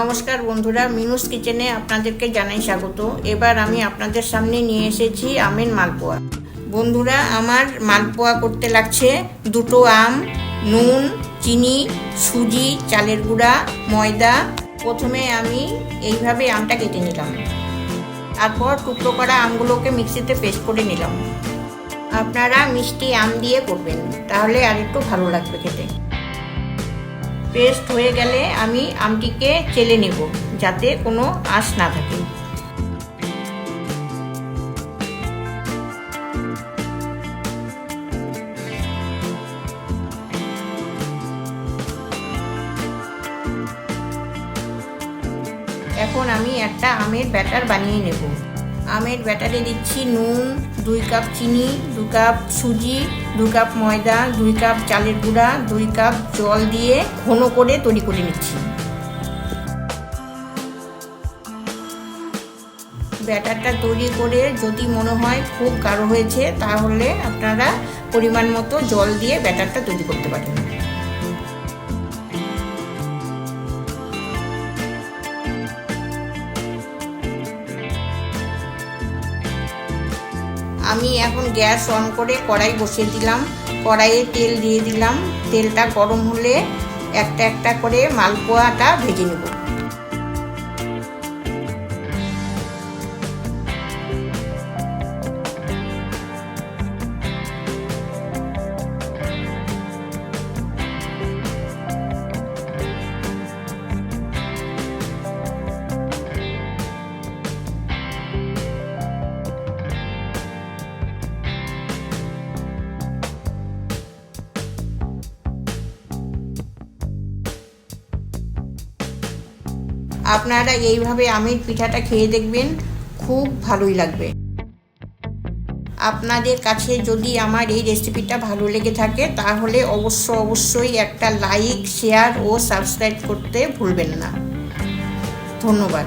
নমস্কার বন্ধুরা, মিনুস কিচেনে আপনাদেরকে জানাই স্বাগত। এবার আমি আপনাদের সামনে নিয়ে এসেছি আমের মালপোয়া। বন্ধুরা, আমার মালপোয়া করতে লাগছে দুটো আম, নুন, চিনি, সুজি, চালের গুঁড়া, ময়দা। প্রথমে আমি এইভাবে আমটা কেটে নিলাম। তারপর টুকরো করা আমগুলোকে মিক্সিতে পেস্ট করে নিলাম। আপনারা মিষ্টি আম দিয়ে করবেন, তাহলে আর একটু ভালো লাগবে খেতে। পেস্ট হয়ে গেলে আমি আমটিকে চেলে নেব, যাতে কোনো আঁশ না থাকে। এখন আমি একটা আমের ব্যাটার বানিয়ে নেব। আমের ব্যাটারে দিচ্ছি নুন, দুই কাপ চিনি, দু কাপ সুজি, দু কাপ ময়দা, দুই কাপ চালের গুঁড়া, দুই কাপ জল দিয়ে ঘন করে তৈরি করে নিচ্ছি। ব্যাটারটা তৈরি করে যদি মনে হয় খুব গাঢ় হয়েছে, তাহলে আপনারা পরিমাণ মতো জল দিয়ে ব্যাটারটা তৈরি করতে পারেন। আমি এখন গ্যাস অন করে কড়াই বসিয়ে দিলাম। কড়াইয়ে তেল দিয়ে দিলাম। তেলটা গরম হলে একটা একটা করে মালপোয়াটা ভেজে নেব। আপনারা এইভাবে আমের পিঠাটা খেয়ে দেখবেন খুব ভালোই লাগবে। আপনাদের কাছে যদি আমার এই রেসিপিটা ভালো লেগে থাকে, তাহলে অবশ্য অবশ্যই একটা লাইক, শেয়ার ও সাবস্ক্রাইব করতে ভুলবেন না। ধন্যবাদ।